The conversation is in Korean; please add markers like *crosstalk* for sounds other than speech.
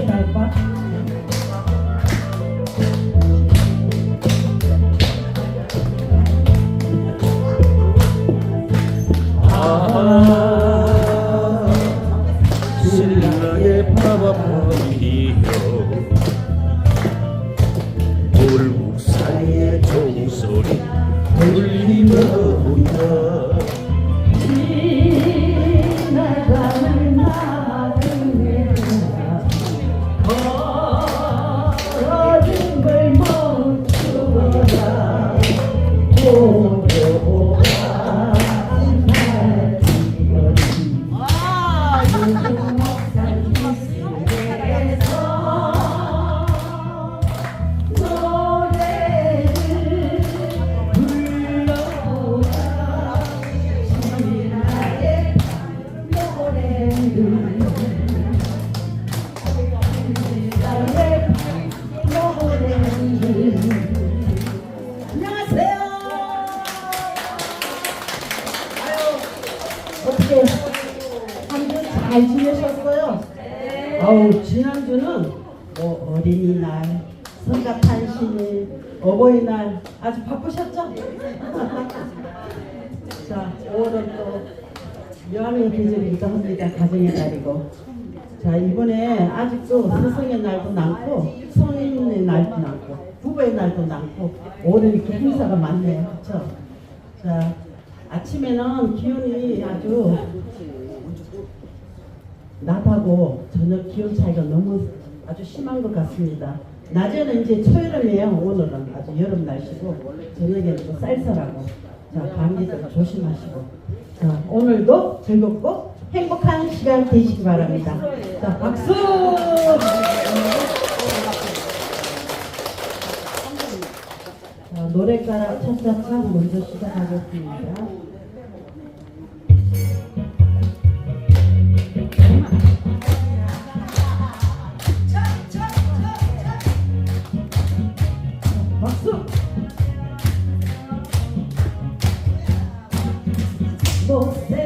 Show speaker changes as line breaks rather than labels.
달과
아 신랑의 파바파리요. 울국사의 종소리. 울리며
어떻게 한주 잘 지내셨어요? 아우 지난주는 뭐 어린이날, 성가탄신일, 어버이날 아주 바쁘셨죠? *laughs* 자 5월은 또 여왕의 계절이기도 합니다. 가정의 날이고 자 이번에 아직도 스승의 날도 남고 성인의 날도 남고 부부의 날도 남고 올해 이렇게 행사가 많네요. 그렇죠? 자 아침에는 기온이 아주 낮하고 저녁 기온 차이가 너무 아주 심한 것 같습니다. 낮에는 이제 초여름이에요. 오늘은 아주 여름 날씨고 저녁에는 또 쌀쌀하고 자 감기도 조심하시고 자 오늘도 즐겁고 행복한 시간 되시기 바랍니다. 자 박수. 노래가락 차차차 먼저 시작하겠습니다. 박수! 노세